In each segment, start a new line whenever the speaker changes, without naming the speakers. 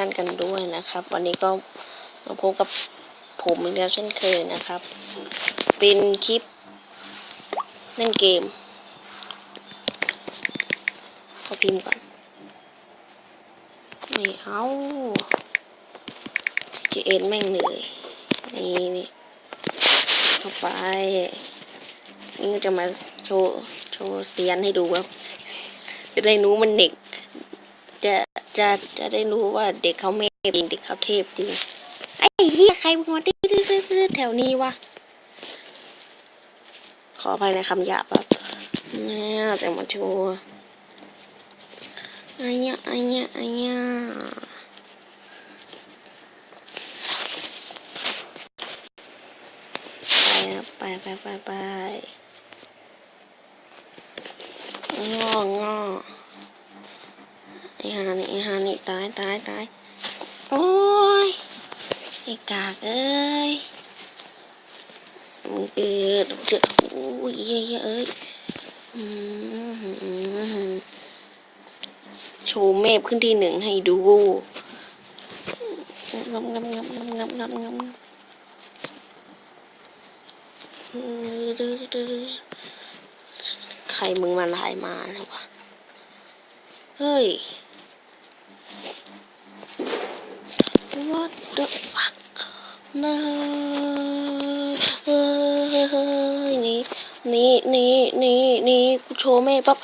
ท่านกันด้วยนะครับ วันนี้ก็มาพบกับผมอีกแล้วเช่นเคยนะครับ เป็นคลิปเล่นเกมขอพิมพ์ก่อนไม่เอาจีเอ็นแม่งเหนื่อยนี่นี่เข้าไป นี่จะมาโชว์โชว์เสียนให้ดูครับจะได้รู้มันเด็ก จะจะจะได้รู้ว่าเด็กเขาไม่จริงเด็กเขาเทพจริงไอ้เหี้ยใครมึงมาตื้อตื้อตื้อตื้อแถวนี้วะขออภัยในคำหยาบครับเนี่ยแต่มาชูไอ้เนี้ยไอ้เนี้ยไอ้เนี้ยไปไปไปไปไปงองอ ไอ้ฮานี่ไอ้ฮานี่ตายตายตายโอ้ยไอ้กากเอ้ยมึงเกิดเดือดโอ้ยเยอะเอ้ยโชว์เมฟขึ้นที่หนึ่งให้ดูงับงับงับงับงับงับงับใครมึงมาลายมาแล้ววะ เฮ้ย นะนี่นี่นี่นี่นี่กูโชว์แม่ปั๊บ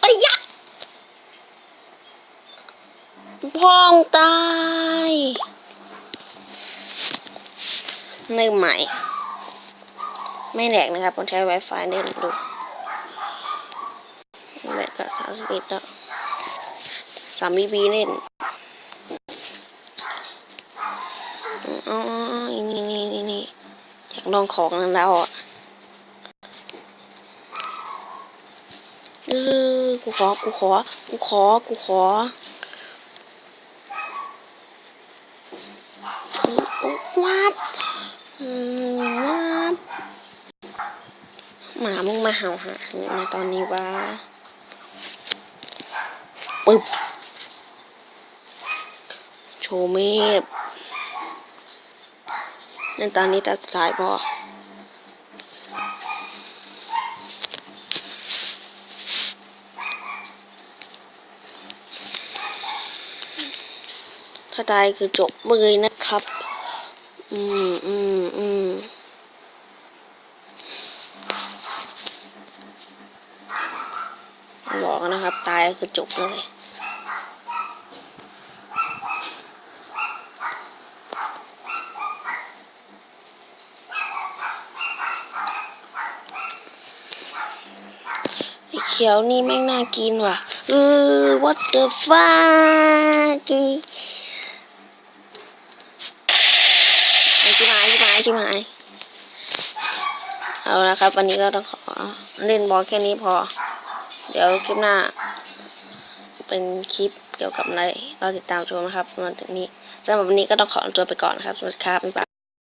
ไอ้ยะพองตายเริ่มใหม่ ไม่แหลกนะครับผมใช้ Wi-Fi เล่นดูแบตก็สามสิบเอ็ดแล้วสามบีบีเล่นอ๋อากลองของนั้นแล้วอะเออกูขอ กูขอ กูขอ กูขอโอ๊ะวับวับหมามึงมาเห่าหาในตอนนี้วะปึ๊บ โชว์เมฟ ในตอนนี้ตัดสุดท้ายพอถ้าตายคือจบเลยนะครับ อืมอืมอืมบอกนะครับ ตายคือจบเลย ขียวนี่แม่งน่ากินว่ะเออ what the fuck ไอชิบหายชิบหายชิบหายเอาละครับ วันนี้ก็ต้องขอเล่นบอลแค่นี้พอ เดี๋ยวคลิปหน้า เป็นคลิปเกี่ยวกับอะไรเราติดตามชมนะครับวันนี้สำหรับวันนี้ก็ต้องขอตัวไปก่อนนะครับสวัสดีครับบ๊ายบาย